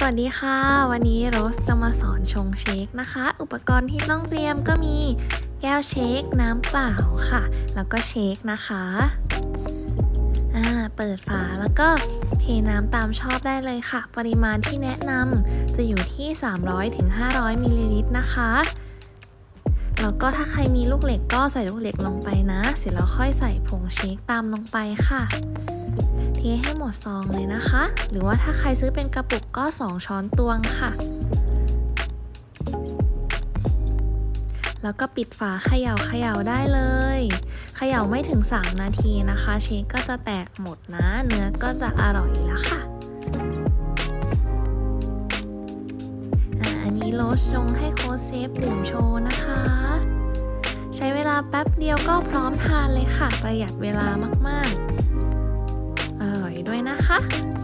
สวัสดีค่ะ วันนี้โรสจะมาสอนชงเชคนะคะ อุปกรณ์ที่ต้องเตรียมก็มีแก้วเชคน้ำเปล่าค่ะ แล้วก็เชคนะคะอ่าเปิดฝาแล้วก็เทน้ำตามชอบได้เลยค่ะ ปริมาณที่แนะนำจะอยู่ที่ 300-500มิลลิลิตรนะคะแล้วก็ถ้าใครมีลูกเหล็กก็ใส่ลูกเหล็กลงไปนะ เสร็จแล้วค่อยใส่ผงเชคตามลงไปค่ะ ให้หมดซองเลยนะคะ หรือว่าถ้าใครซื้อเป็นกระปุกก็ 2 ช้อนตวงค่ะ แล้วก็ปิดฝาเขย่าเขย่าได้เลย เขย่าไม่ถึง 3 นาทีนะคะ เชคก็จะแตกหมดนะ เนื้อก็จะอร่อยแล้วค่ะอันนี้โรสชงให้โค้ชเซฟดื่มโชว์นะคะ ใช้เวลาแป๊บเดียวก็พร้อมทานเลยค่ะ ประหยัดเวลามากๆ อ